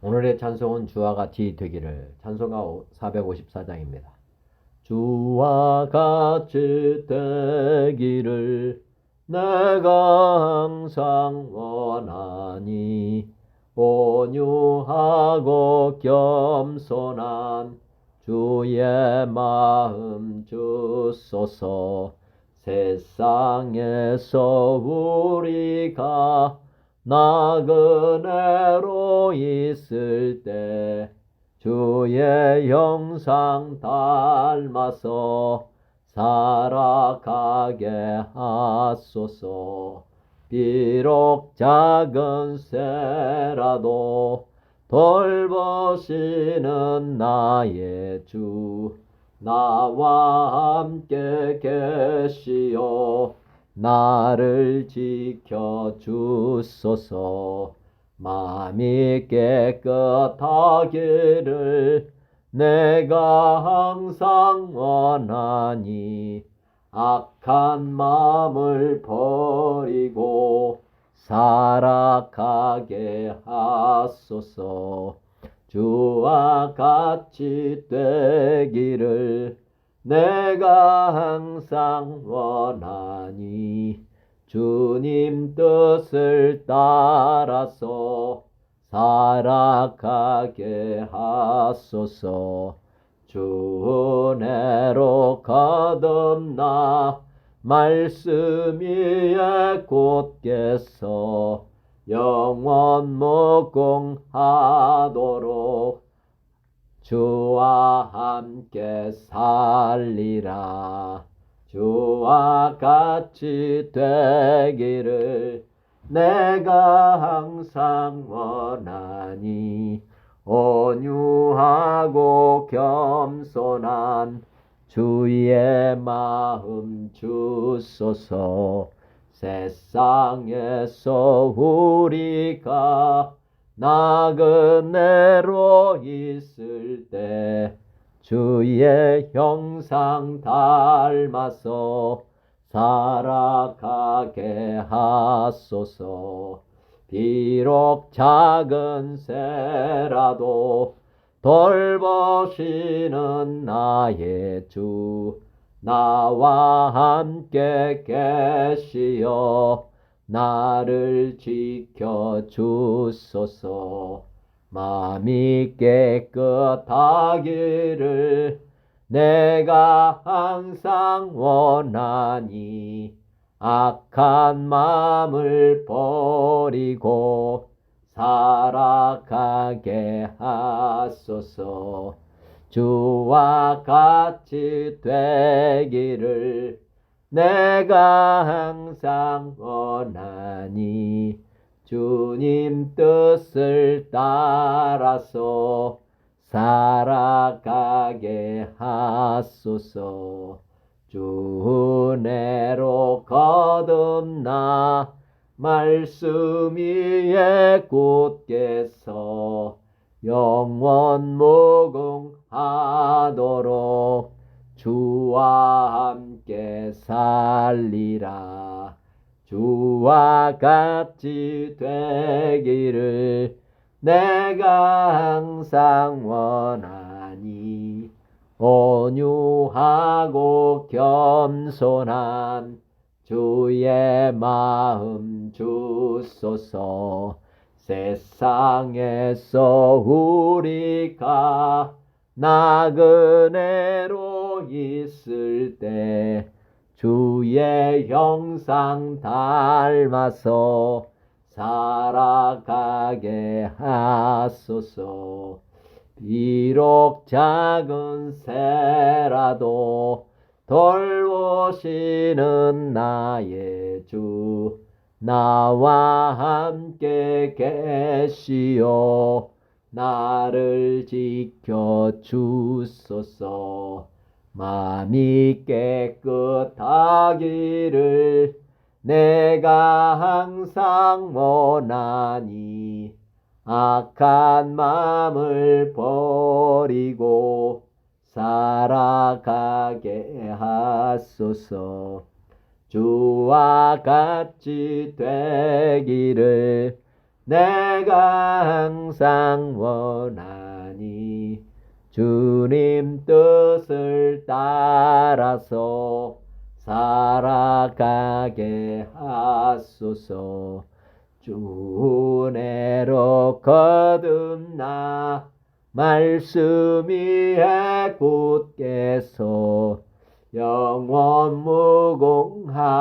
오늘의 찬송은 주와 같이 되기를 찬송가 454장입니다. 주와 같이 되기를 내가 항상 원하니 온유하고 겸손한 주의 마음 주소서 세상에서 우리가 나그네로 있을 때 주의 형상 닮아서 살아가게 하소서. 비록 작은 새라도 돌보시는 나의 주 나와 함께 계시오 나를 지켜 주소서. 마음이 깨끗하기를 내가 항상 원하니 악한 마음을 버리고 살아가게 하소서. 주와 같이 되기를 내가 항상 원하니 주님 뜻을 따라서 살아가게 하소서. 주 은혜로 거듭나 말씀 위에 곧게서 영원 무궁하도록 주와 함께 살리라. 주와 같이 되기를 내가 항상 원하니. 온유하고 겸손한 주의 마음 주소서. 세상에서 우리가 나그네로 있을 때 주의 형상 닮아서 살아가게 하소서. 비록 작은 새라도 돌보시는 나의 주 나와 함께 계시어 나를 지켜 주소서. 마음이 깨끗하기를 내가 항상 원하니 악한 마음을 버리고 살아가게 하소서. 주와 같이 되기를 내가 항상 원하니 주님 뜻을 따라서 살아가게 하소서. 주 은혜로 거듭나 말씀 위에 곧게서 영원 무궁하도록 주와 살리라. 주와 같이 되기를 내가 항상 원하니. 온유하고 겸손한 주의 마음 주소서. 세상에서 우리가 나그네로 있을 때 주의 형상 닮아서 살아가게 하소서. 비록 작은 새라도 돌보시는 나의 주 나와 함께 계시오 나를 지켜 주소서 마음이 깨끗하기를 내가 항상 원하니 악한 마음을 버리고 살아가게 하소서. 주와 같이 되기를 내가 항상 원하니 주님 뜻을 따라서 살아가게 하소서 주 은혜로 거듭나 말씀 위에 굳게서 영원 무공하도록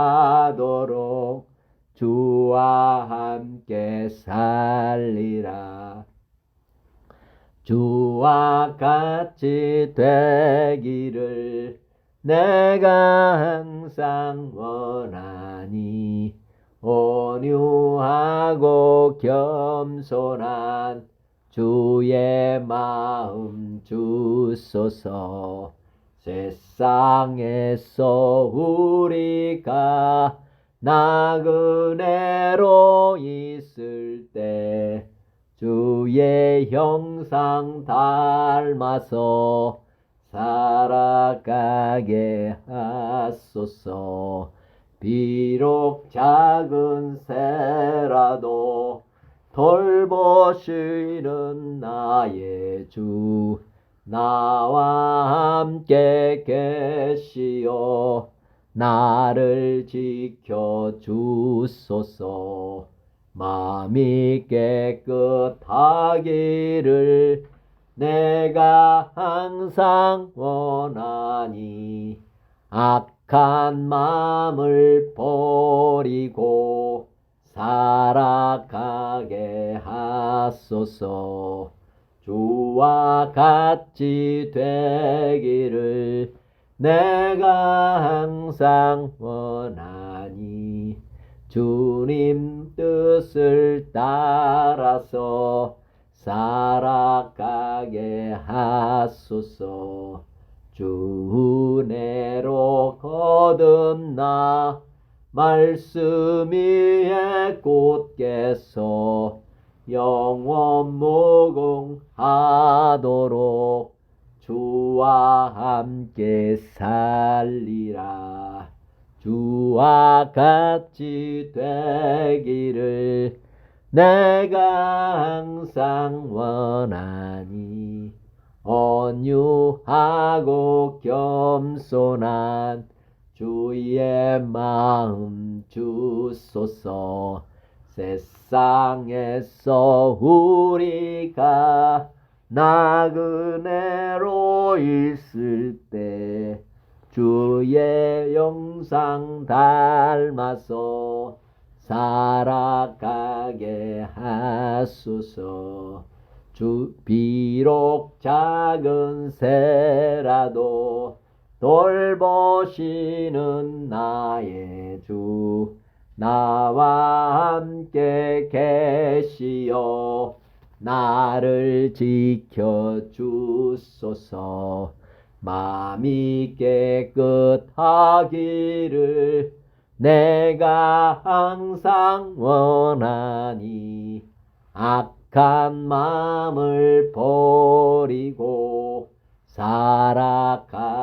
주와 함께 살리라. 주와 같이 되기를 내가 항상 원하니 온유하고 겸손한 주의 마음 주소서. 세상에서 우리가 나그네로 있을 때 주의 형상 닮아서 살아가게 하소서. 비록 작은 새라도 돌보시는 나의 주 나와 함께 계시오 나를 지켜 주소서 마음이 깨끗하기를 내가 항상 원하니 악한 마음을 버리고 살아가게 하소서. 주와 같이 되기를 내가 항상 원하니 주님 뜻을 따라서 살아가게 하소서. 주 은혜로 거듭나 말씀 위에 굳게서 영원 무궁하도록 주와 함께 살리라 주와 같이 되기를 내가 항상 원하니 온유하고 겸손한 주의 마음 주소서. 세상에서 우리가 나그네로 있을 때 주의 영상 닮아서 살아가게 하소서. 주 비록 작은 새라도 돌보시는 나의 주 나와 함께 계시오 나를 지켜 주소서 마음이 깨끗하기를 내가 항상 원하니 악한 마음을 버리고 살아가게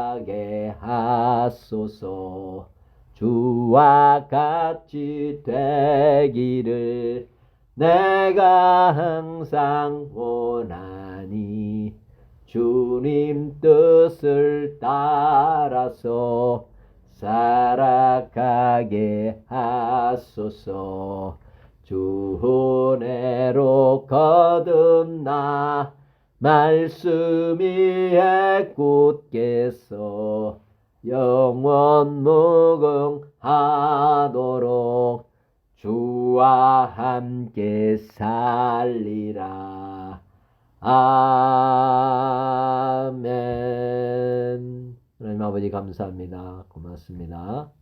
하소서. 주와 같이 되기를 내가 항상 원하니 주님 뜻을 따라서 살아가게 하소서 주 은혜로 거듭나 말씀 위에 굳게서 영원 무궁하도록 주와 함께 살리라. 아멘. 하나님 아버지 감사합니다. 고맙습니다.